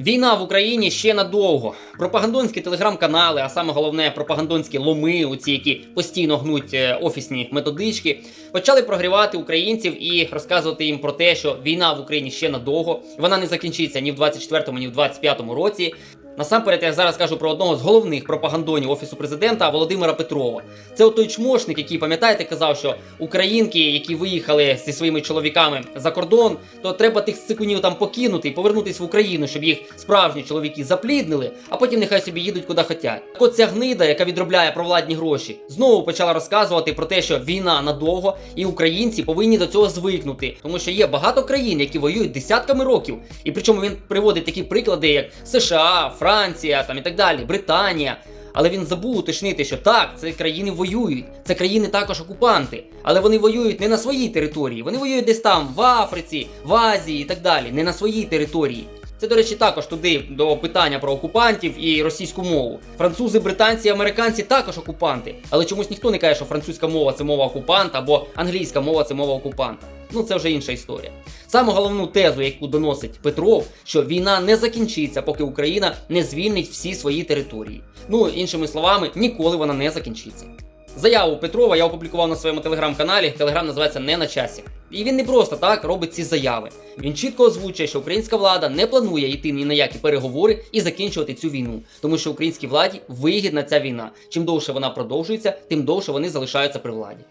Війна в Україні ще надовго. Пропагандонські телеграм-канали, а саме головне пропагандонські ломи, оці, які постійно гнуть е, офісні методички, почали прогрівати українців і розказувати їм про те, що війна в Україні ще надовго. Вона не закінчиться ні в 24-му, ні в 25-му році. Насамперед, я зараз кажу про одного з головних пропагандонів офісу президента Володимира Петрова. Це той чмошник, який пам'ятаєте, казав, що українки, які виїхали зі своїми чоловіками за кордон, то треба тих цикунів там покинути і повернутися в Україну, щоб їх справжні чоловіки запліднили, а потім нехай собі їдуть куди хотять. Так от ця гнида, яка відробляє провладні гроші, знову почала розказувати про те, що війна надовго, і українці повинні до цього звикнути, тому що є багато країн, які воюють десятками років. І причому він приводить такі приклади, як США, Франція там і так далі, Британія. Але він забув уточнити, що так, це країни воюють, це країни також окупанти, але вони воюють не на своїй території, вони воюють десь там, в Африці, в Азії і так далі, не на своїй території. Це, до речі, також туди до питання про окупантів і російську мову. Французи, британці, американці також окупанти, але чомусь ніхто не каже, що французька мова це мова окупанта або англійська мова це мова окупанта. Ну це вже інша історія. Саме головну тезу, яку доносить Петров, що війна не закінчиться, поки Україна не звільнить всі свої території. Ну іншими словами, ніколи вона не закінчиться. Заяву Петрова я опублікував на своєму телеграм-каналі. Телеграм називається Не на часі. І він не просто так робить ці заяви. Він чітко озвучує, що українська влада не планує йти ні на які переговори і закінчувати цю війну, тому що українській владі вигідна ця війна. Чим довше вона продовжується, тим довше вони залишаються при владі.